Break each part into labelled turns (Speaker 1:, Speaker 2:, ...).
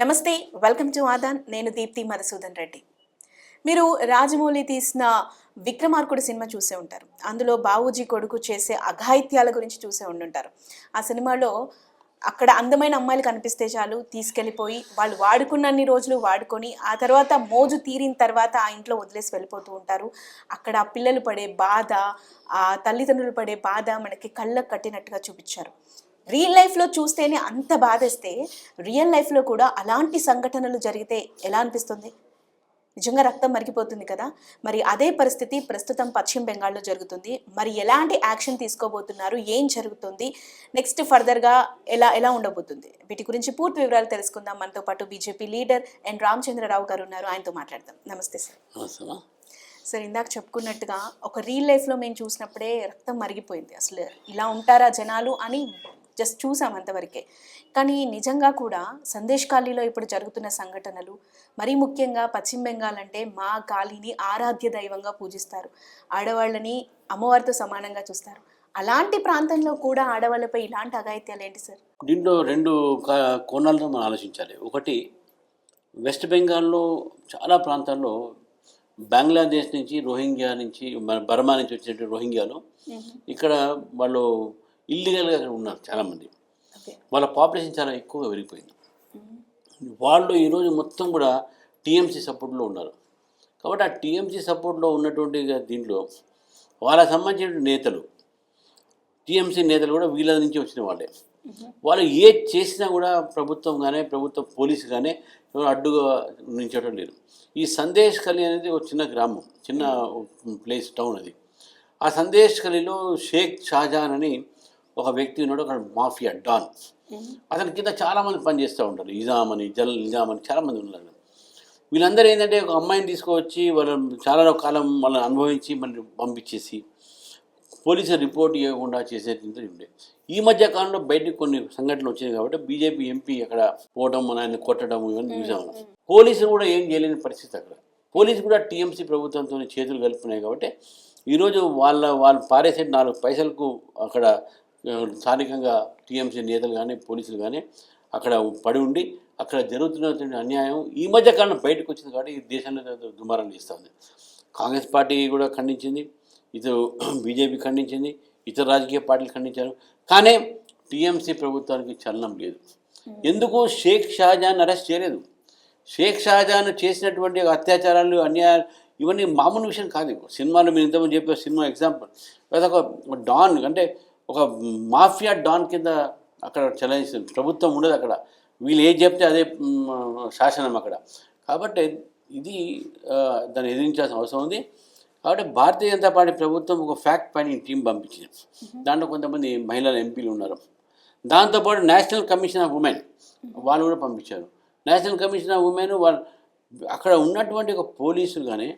Speaker 1: నమస్తే welcome to Aadan. నేను దీప్తి మధుసూదన్ రెడ్డి. మీరు రాజమౌళి తీసిన విక్రమార్కుడు సినిమా చూసే ఉంటారు. అందులో బావూజీ కొడుకు చేసే అఘాయిత్యాల గురించి చూసే ఉండుంటారు. ఆ సినిమాలో అక్కడ అందమైన అమ్మాయిలు కనిపిస్తే చాలు తీసుకెళ్ళిపోయి వాళ్ళు వాడుకున్నన్ని రోజులు వాడుకొని ఆ తర్వాత మోజు తీరిన తర్వాత ఆ ఇంట్లో వదిలేసి వెళ్ళిపోతూ ఉంటారు. అక్కడ ఆ పిల్లలు పడే బాధ ఆ తల్లిదండ్రులు పడే బాధ మనకి కళ్ళకు కట్టినట్టుగా చూపించారు. రియల్ లైఫ్లో చూస్తేనే అంత బాధేస్తే రియల్ లైఫ్లో కూడా అలాంటి సంఘటనలు జరిగితే ఎలా అనిపిస్తుంది? నిజంగా రక్తం మరిగిపోతుంది కదా. మరి అదే పరిస్థితి ప్రస్తుతం పశ్చిమ బెంగాల్లో జరుగుతుంది. మరి ఎలాంటి యాక్షన్ తీసుకోబోతున్నారు? ఏం జరుగుతుంది? నెక్స్ట్ ఫర్దర్గా ఎలా ఎలా ఉండబోతుంది? వీటి గురించి పూర్తి వివరాలు తెలుసుకుందాం. మనతో పాటు బీజేపీ లీడర్ ఎన్ రామచంద్రరావు గారు ఉన్నారు. ఆయనతో మాట్లాడదాం. నమస్తే సార్. సార్ ఇందాక చెప్పుకున్నట్టుగా ఒక రియల్ లైఫ్లో మేము చూసినప్పుడే రక్తం మరిగిపోయింది. అసలు ఇలా ఉంటారా జనాలు అని జస్ట్ చూసాం అంతవరకే. కానీ నిజంగా కూడా సందేశ్ ఖాళీలో ఇప్పుడు జరుగుతున్న సంఘటనలు మరీ ముఖ్యంగా పశ్చిమ బెంగాల్ అంటే మా కాళీని ఆరాధ్య దైవంగా పూజిస్తారు. ఆడవాళ్ళని అమ్మవారితో సమానంగా చూస్తారు. అలాంటి ప్రాంతంలో కూడా ఆడవాళ్ళపై ఇలాంటి అఘాయిత్యాలు ఏంటి సార్?
Speaker 2: దీంట్లో రెండు కోణాలతో మనం ఆలోచించాలి. ఒకటి వెస్ట్ బెంగాల్లో చాలా ప్రాంతాల్లో బంగ్లాదేశ్ నుంచి రోహింగ్యా నుంచి మన బర్మా నుంచి వచ్చినటువంటి రోహింగ్యాలు ఇక్కడ వాళ్ళు ఇల్లీగల్గా అక్కడ ఉన్నారు చాలామంది. వాళ్ళ పాపులేషన్ చాలా ఎక్కువగా పెరిగిపోయింది. వాళ్ళు ఈరోజు మొత్తం కూడా టీఎంసీ సపోర్ట్లో ఉన్నారు. కాబట్టి ఆ టీఎంసీ సపోర్ట్లో ఉన్నటువంటి దీంట్లో వాళ్ళకి సంబంధించిన నేతలు టీఎంసీ నేతలు కూడా వీళ్ళ నుంచి వచ్చిన వాళ్ళే. వాళ్ళు ఏ చేసినా కూడా ప్రభుత్వం కానీ ప్రభుత్వ పోలీసు కానీ అడ్డుగా నించడం లేదు ఈ సందేశ్ కలి అనేది ఒక చిన్న గ్రామం చిన్న ప్లేస్ టౌన్ అది. ఆ సందేశ్ కలిలో షేక్ షాజహాన్ అని ఒక వ్యక్తి ఉన్నాడు ఒక మాఫియా డాన్. అతని కింద చాలామంది పనిచేస్తూ ఉంటారు. నిజాం అని జల్ నిజాం అని చాలామంది ఉన్నారు వీళ్ళందరూ ఏంటంటే ఒక అమ్మాయిని తీసుకువచ్చి వాళ్ళ చాలా కాలం వాళ్ళని అనుభవించి మళ్ళీ పంపించేసి పోలీసు రిపోర్ట్ ఇవ్వకుండా చేసేది ఉండే. ఈ మధ్య కాలంలో బయటకు కొన్ని సంఘటనలు వచ్చినాయి కాబట్టి బీజేపీ ఎంపీ అక్కడ పోవడం ఆయన కొట్టడం ఇవన్నీ చూసాము. పోలీసులు కూడా ఏం చేయలేని పరిస్థితి అక్కడ. పోలీసు కూడా టీఎంసీ ప్రభుత్వంతో చేతులు కలుపుతున్నాయి కాబట్టి ఈరోజు వాళ్ళ వాళ్ళు పారేసే నాలుగు పైసలకు అక్కడ స్థానికంగా టీఎంసీ నేతలు కానీ పోలీసులు కానీ అక్కడ పడి ఉండి అక్కడ జరుగుతున్నటువంటి అన్యాయం ఈ మధ్య కాలంలో బయటకు వచ్చింది కాబట్టి ఈ దేశంలో దుమారం చేస్తుంది. కాంగ్రెస్ పార్టీ కూడా ఖండించింది ఇతరు బీజేపీ ఖండించింది ఇతర రాజకీయ పార్టీలు ఖండించారు. కానీ టీఎంసీ ప్రభుత్వానికి చలనం లేదు. ఎందుకు? షేక్ షాజహాన్ అరెస్ట్ చేయలేదు. షేక్ షాజహాన్ చేసినటువంటి అత్యాచారాలు అన్యాయాలు ఇవన్నీ మామూలు విషయం కాదు. సినిమాలో మీరు ఇంతకుముందు చెప్పే సినిమా ఎగ్జాంపుల్. లేదా ఒక డాన్ అంటే ఒక మాఫియా డాన్ కింద అక్కడ చలాయిస్తుంది ప్రభుత్వం ఉండదు అక్కడ. వీళ్ళు ఏది చెప్తే అదే శాసనం అక్కడ. కాబట్టి ఇది దాన్ని ఎదిరించాల్సిన అవసరం ఉంది. కాబట్టి భారతీయ జనతా పార్టీ ప్రభుత్వం ఒక ఫ్యాక్ట్ ఫైండింగ్ టీం పంపించింది. దాంట్లో కొంతమంది మహిళల ఎంపీలు ఉన్నారు. దాంతోపాటు నేషనల్ కమిషన్ ఆఫ్ ఉమెన్ వాళ్ళు కూడా పంపించారు. నేషనల్ కమిషన్ ఆఫ్ ఉమెన్ వాళ్ళు అక్కడ ఉన్నటువంటి ఒక పోలీసులు కానీ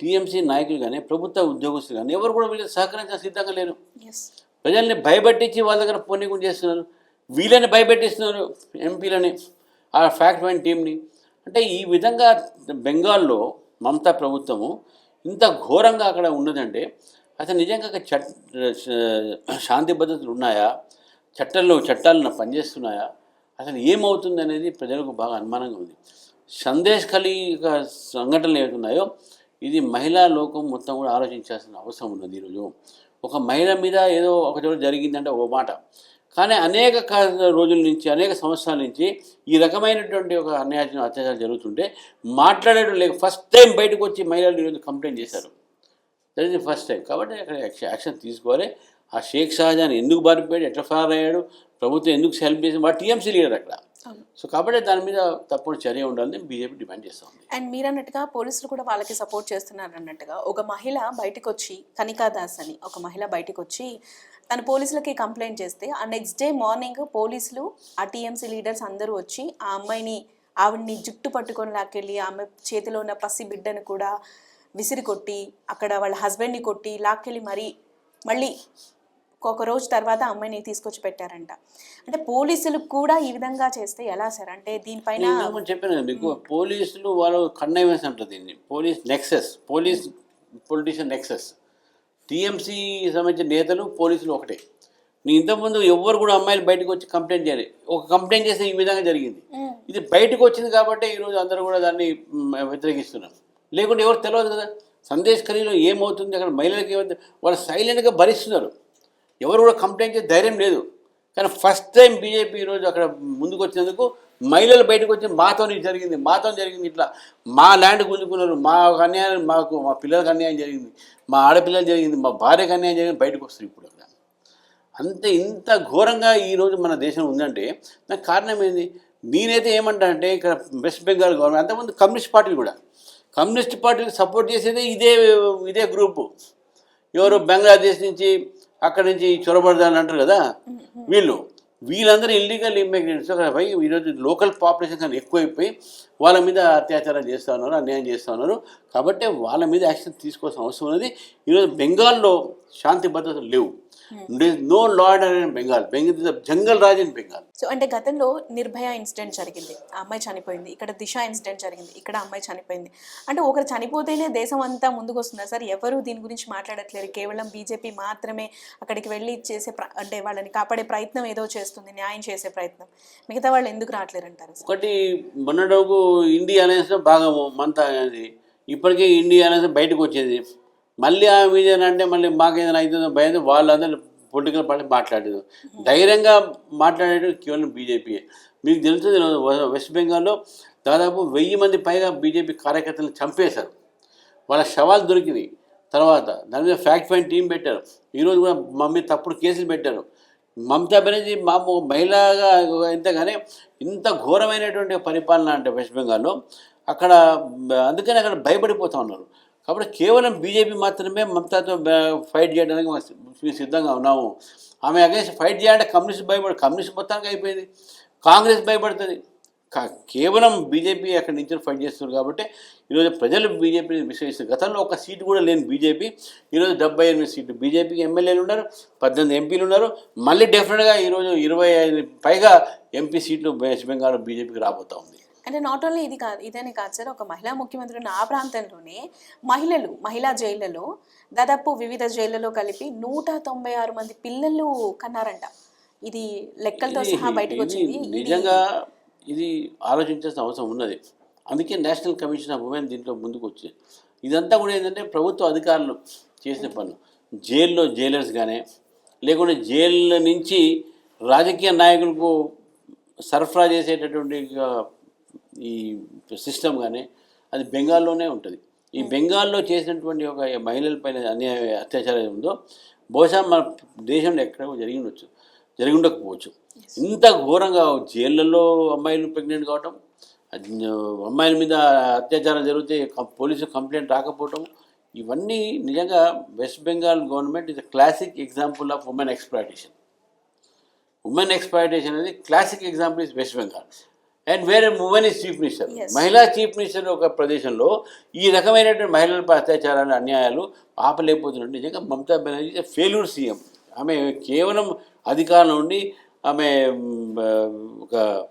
Speaker 2: టీఎంసీ నాయకులు కానీ ప్రభుత్వ ఉద్యోగస్తులు కానీ ఎవరు కూడా వీళ్ళకి సహకరించిన సిద్ధంగా లేరు. ప్రజల్ని భయపెట్టించి వాళ్ళ దగ్గర పోనీకం చేస్తున్నారు. వీళ్ళని భయపెట్టిస్తున్నారు ఎంపీలని ఆ ఫ్యాక్ట్ ఫైన్ టీంని అంటే ఈ విధంగా బెంగాల్లో మమతా ప్రభుత్వము ఇంత ఘోరంగా అక్కడ ఉన్నదంటే అసలు నిజంగా చట్ శాంతి భద్రతలు ఉన్నాయా? చట్టాల్లో చట్టాలను పనిచేస్తున్నాయా? అసలు ఏమవుతుంది అనేది ప్రజలకు బాగా అనుమానంగా ఉంది. సందేశ్ ఖలీ సంఘటనలు ఏవైతున్నాయో ఇది మహిళా లోకం మొత్తం కూడా ఆలోచించాల్సిన అవసరం ఉన్నది ఈరోజు. ఒక మహిళ మీద ఏదో ఒక చోట జరిగిందంటే ఓ మాట. కానీ అనేక రోజుల నుంచి అనేక సంవత్సరాల నుంచి ఈ రకమైనటువంటి ఒక అన్యాయం అత్యాచారం జరుగుతుంటే మాట్లాడడం లేక ఫస్ట్ టైం బయటకు వచ్చి మహిళలు ఈరోజు కంప్లైంట్ చేశారు. That is the first time కాబట్టి అక్కడ యాక్షన్ తీసుకోవాలి. ఆ షేక్ షాజాన్ ఎందుకు బారిపోయాడు? ఎట్లా ఫార్ అయ్యాడు ప్రభుత్వం ఎందుకు హెల్ప్ చేసింది? వాడు టీఎంసీ లీడర్ అక్కడ. సో కాబట్టి దాని మీద తప్పుడు చర్య ఉండాలని బీజేపీ డిమాండ్ చేస్తాం ఉంది.
Speaker 1: అండ్ మీరు అన్నట్టుగా పోలీసులు కూడా వాళ్ళకి సపోర్ట్ చేస్తున్నారు అన్నట్టుగా ఒక మహిళ బయటకు వచ్చి కనికా దాస్ అని ఒక మహిళ బయటకు వచ్చి తన పోలీసులకి కంప్లైంట్ చేస్తే ఆ నెక్స్ట్ డే మార్నింగ్ పోలీసులు ఆ టీఎంసీ లీడర్స్ అందరూ వచ్చి ఆ అమ్మాయిని ఆవిడ్ని జుట్టు పట్టుకొని లాక్కెళ్ళి ఆమె చేతిలో ఉన్న పసి బిడ్డను కూడా విసిరి కొట్టి అక్కడ వాళ్ళ హస్బెండ్ని కొట్టి లాక్కెళ్ళి మరీ మళ్ళీ ఒక రోజు తర్వాత అమ్మాయిని తీసుకొచ్చి పెట్టారంట. అంటే పోలీసులు కూడా ఈ విధంగా చేస్తే ఎలా సార్? అంటే దీనిపైన
Speaker 2: చెప్పాను కదా మీకు పోలీసులు వాళ్ళు కన్నైవేస్ అంటారు దీన్ని. Police nexus police politician nexus. TMC సంబంధించిన నేతలు పోలీసులు ఒకటే. నీ ఇంతకుముందు ఎవ్వరు కూడా అమ్మాయిలు బయటకు వచ్చి కంప్లైంట్ చేయాలి. ఒక కంప్లైంట్ చేస్తే ఈ విధంగా జరిగింది. ఇది బయటకు వచ్చింది కాబట్టి ఈరోజు అందరూ కూడా దాన్ని వ్యతిరేకిస్తున్నారు. లేకుంటే ఎవరు తెలియదు కదా. సందేశ్ ఖరీలో ఏమవుతుంది? అక్కడ మహిళలకు ఏమవుతుంది? వాళ్ళు సైలెంట్గా భరిస్తున్నారు. ఎవరు కూడా కంప్లైంట్ చేసే ధైర్యం లేదు. కానీ ఫస్ట్ టైం బీజేపీ ఈరోజు అక్కడ ముందుకు వచ్చినందుకు మహిళలు బయటకు వచ్చి మాతో జరిగింది మాతో జరిగింది ఇట్లా. మా ల్యాండ్ గుంజుకున్నారు మా అన్యాయం మాకు మా పిల్లలకు అన్యాయం జరిగింది మా ఆడపిల్లలు జరిగింది మా భార్యకు అన్యాయం జరిగింది బయటకు వస్తుంది ఇప్పుడు అక్కడ. అంత ఇంత ఘోరంగా ఈరోజు మన దేశం ఉందంటే దానికి కారణం ఏంది? నేనైతే ఏమంటా అంటే ఇక్కడ వెస్ట్ బెంగాల్ గవర్నమెంట్ అంతకుముందు కమ్యూనిస్ట్ పార్టీలు కూడా. కమ్యూనిస్ట్ పార్టీకి సపోర్ట్ చేసేదే ఇదే ఇదే గ్రూపు ఎవరు బంగ్లాదేశ్ నుంచి అక్కడి నుంచి చొరబడదాని అంటారు కదా? వీళ్ళు. వీళ్ళందరూ ఇల్లీగల్ ఇమ్మిగ్రెంట్స్ అక్కడ పోయి ఈరోజు లోకల్ పాపులేషన్ కానీ ఎక్కువైపోయి వాళ్ళ మీద అత్యాచారం చేస్తూ ఉన్నారు అన్యాయం చేస్తూ ఉన్నారు. కాబట్టి వాళ్ళ మీద యాక్షన్ తీసుకోవాల్సిన అవసరం ఉన్నది. ఈరోజు బెంగాల్లో శాంతి భద్రతలు లేవు. No law and Bengal Bengal jungle raj in Bengal
Speaker 1: so అంటే గతంలో నిర్భయ ఇన్సిడెంట్ జరిగింది. ఆ అమ్మాయి చనిపోయింది. ఇక్కడ దిశ ఇన్సిడెంట్ జరిగింది. ఇక్కడ అమ్మాయి చనిపోయింది. అంటే ఒకరు చనిపోతేనే దేశం అంతా ముందుకు వస్తుందా సార్ ఎవరు దీని గురించి మాట్లాడట్లేరు. కేవలం బీజేపీ మాత్రమే అక్కడికి వెళ్ళి చేసే అంటే వాళ్ళని కాపాడే ప్రయత్నం ఏదో చేస్తుంది. న్యాయం చేసే ప్రయత్నం. మిగతా వాళ్ళు ఎందుకు రావట్లేరు అంటారు
Speaker 2: ఒకటి మొన్నటకు ఇండియా అలయన్స్ బాగా మంత ఇప్పటికే ఇండియా అలయన్స్ బయటకు వచ్చేది. మళ్ళీ ఆ మీద అంటే మళ్ళీ మాకేదైనా అవుతుందో భయం వాళ్ళందరూ పొలిటికల్ పార్టీ మాట్లాడేది. ధైర్యంగా మాట్లాడేది కేవలం బీజేపీ మీకు తెలుస్తుంది వెస్ట్ బెంగాల్లో దాదాపు వెయ్యి మంది పైగా బీజేపీ కార్యకర్తలను చంపేశారు. వాళ్ళ శవాలు దొరికినాయి. తర్వాత దాని మీద ఫ్యాక్ట్ ఫైన్ టీం పెట్టారు. ఈరోజు కూడా మమ్మీ తప్పుడు కేసులు పెట్టారు. మమతా బెనర్జీ మా మహిళగా ఎంతగానే ఇంత ఘోరమైనటువంటి పరిపాలన అంటే వెస్ట్ బెంగాల్లో అక్కడ అందుకని అక్కడ భయపడిపోతూ ఉన్నారు. కాబట్టి కేవలం బీజేపీ మాత్రమే మమతాతో ఫైట్ చేయడానికి మేము సిద్ధంగా ఉన్నాము. ఆమె అగేన్స్ట్ ఫైట్ చేయాలంటే కమ్యూనిస్ట్ భయపడ కమ్యూనిస్ట్ మొత్తానికి అయిపోయింది. కాంగ్రెస్ భయపడుతుంది. కేవలం బీజేపీ అక్కడి నుంచి ఫైట్ చేస్తున్నారు కాబట్టి ఈరోజు ప్రజలు బీజేపీని విశ్వసిస్తారు గతంలో ఒక సీటు కూడా లేని బీజేపీ ఈరోజు డెబ్బై ఎనిమిది సీట్లు. బీజేపీకి ఎమ్మెల్యేలు ఉన్నారు పద్దెనిమిది ఎంపీలు ఉన్నారు. మళ్ళీ డెఫినెట్గా ఈరోజు ఇరవై ఐదు పైగా ఎంపీ సీట్లు వెస్ట్ బెంగాల్ బీజేపీకి రాబోతూ ఉంది.
Speaker 1: అంటే నాట్ ఓన్లీ ఇది కాదు ఇదేనే కాదు సార్ ఒక మహిళా ముఖ్యమంత్రి ఉన్న ఆ ప్రాంతంలోనే మహిళలు మహిళా జైళ్ళలో దాదాపు వివిధ జైళ్ళలో కలిపి నూట తొంభై ఆరు మంది పిల్లలు కన్నారంట. ఇది లెక్కలతో సహా బయటకు వచ్చింది.
Speaker 2: నిజంగా ఇది ఆలోచించాల్సిన అవసరం ఉన్నది. అందుకే నేషనల్ కమిషన్ ఆఫ్ ఉమెన్ దీంట్లో ముందుకు వచ్చింది. ఇదంతా కూడా ఏంటంటే ప్రభుత్వ అధికారులు చేసిన పనులు. జైల్లో జైలర్స్ కానీ లేకుంటే జైళ్ళ నుంచి రాజకీయ నాయకులకు సరఫరా చేసేటటువంటి ఈ సిస్టమ్ కానీ అది బెంగాల్లోనే ఉంటుంది. ఈ బెంగాల్లో చేసినటువంటి ఒక మహిళలపైన అన్యాయ అత్యాచారం ఉందో బహుశా మన దేశంలో ఎక్కడ జరిగి ఉండొచ్చు జరిగి ఉండకపోవచ్చు ఇంత ఘోరంగా జైళ్ళల్లో అమ్మాయిలు ప్రెగ్నెంట్ కావటం అమ్మాయిల మీద అత్యాచారం జరిగితే పోలీసు కంప్లైంట్ రాకపోవటం ఇవన్నీ నిజంగా West Bengal government is classic example of women exploitation women exploitation అనేది classic example is West Bengal and వేరే ఉమెన్ ఇస్ చీఫ్ మినిస్టర్. మహిళా చీఫ్ మినిస్టర్ ఒక ప్రదేశంలో ఈ రకమైనటువంటి మహిళలపై అత్యాచారాలు అన్యాయాలు ఆపలేకపోతున్నట్టు నిజంగా మమతా బెనర్జీ ఫెయిల్యూర్ సీఎం ఆమె కేవలం అధికారంలో ఉండి ఆమె ఒక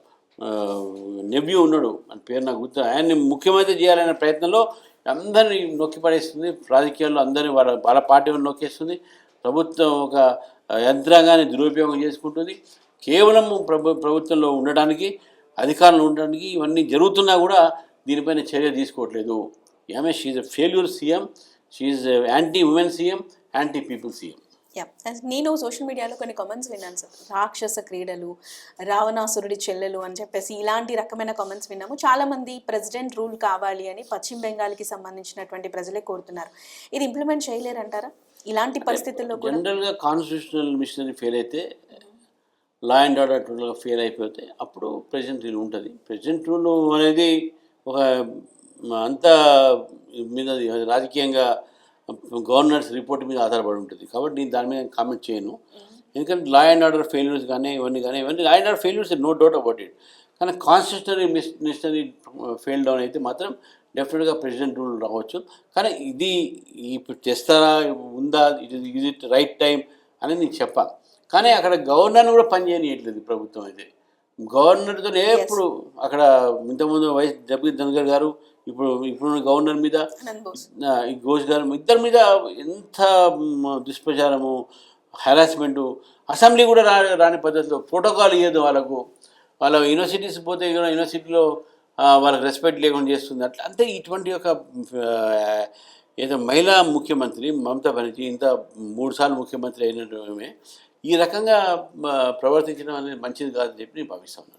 Speaker 2: నెవ్యూ ఉన్నాడు. అని పేరు నాకు గుర్తు ఆయన్ని ముఖ్యమంత్రి చేయాలనే ప్రయత్నంలో అందరినీ నొక్కి పడేస్తుంది. రాజకీయాల్లో అందరినీ వాళ్ళ వాళ్ళ పార్టీ నొక్కేస్తుంది. ప్రభుత్వం ఒక యంత్రాంగాన్ని దురుపయోగం చేసుకుంటుంది. కేవలం ప్రభు ప్రభుత్వంలో ఉండడానికి అధికారంలో ఉండడానికి ఇవన్నీ జరుగుతున్నా కూడా దీనిపైన చర్య తీసుకోవట్లేదు. ఆమె she failure CM she anti women CM anti people CM
Speaker 1: నేను సోషల్ మీడియాలో కొన్ని కామెంట్స్ విన్నాను సార్. రాక్షస క్రీడలు రావణాసురుడి చెల్లెలు అని చెప్పేసి ఇలాంటి రకమైన కామెంట్స్ విన్నాము. చాలా మంది ప్రెసిడెంట్ రూల్ కావాలి అని పశ్చిమ బెంగాల్కి సంబంధించినటువంటి ప్రజలే కోరుతున్నారు. ఇది ఇంప్లిమెంట్ చేయలేరంటారా? ఇలాంటి పరిస్థితుల్లో
Speaker 2: జనరల్గా కాన్స్టిట్యూషనల్ మిషనరీ ఫెయిల్ అయితే లా అండ్ ఆర్డర్ టోటల్గా ఫెయిల్ అయిపోతే అప్పుడు ప్రెసిడెంట్ రూల్ ఉంటుంది. ప్రెసిడెంట్ రూల్ అనేది ఒక అంత మీద రాజకీయంగా గవర్నర్స్ రిపోర్ట్ మీద ఆధారపడి ఉంటుంది. కాబట్టి నేను దాని మీద కామెంట్ చేయను. ఎందుకంటే లా అండ్ ఆర్డర్ ఫెయిల్యూర్స్ కానీ ఇవన్నీ కానీ ఇవన్నీ law and order failures no doubt about it. కానీ constitutional miss machinery fail down అయితే మాత్రం డెఫినెట్గా ప్రెసిడెంట్ రూల్ రావచ్చు. కానీ ఇది ఇప్పుడు తెస్తారా ఉందా ఇట్ ఇది ఇట్ రైట్ టైం అని నేను చెప్పాను కానీ అక్కడ గవర్నర్ని కూడా పనిచేయనియట్లేదు ప్రభుత్వం అయితే. గవర్నర్తో ఎప్పుడు అక్కడ ఇంతకుముందు వైఎస్ జగదీప్ ధన్గర్ గారు ఇప్పుడు ఇప్పుడు గవర్నర్ మీద ఈ ఘోష్ గారు ఇద్దరి మీద ఎంత దుష్ప్రచారము హెరాస్మెంటు అసెంబ్లీ కూడా రా రాని పద్ధతిలో ప్రోటోకాల్ ఇవ్వదు వాళ్ళకు. వాళ్ళ యూనివర్సిటీస్ పోతే కూడా యూనివర్సిటీలో వాళ్ళకి రెస్పెక్ట్ లేకుండా చేస్తుంది. అట్లా అంటే ఇటువంటి ఆ, ఏదో మహిళా ముఖ్యమంత్రి మమతా బెనర్జీ ఇంత మూడు సార్లు ముఖ్యమంత్రి అయినమే ఈ రకంగా ప్రవర్తించడం అనేది మంచిది కాదని చెప్పి నేను భావిస్తున్నాను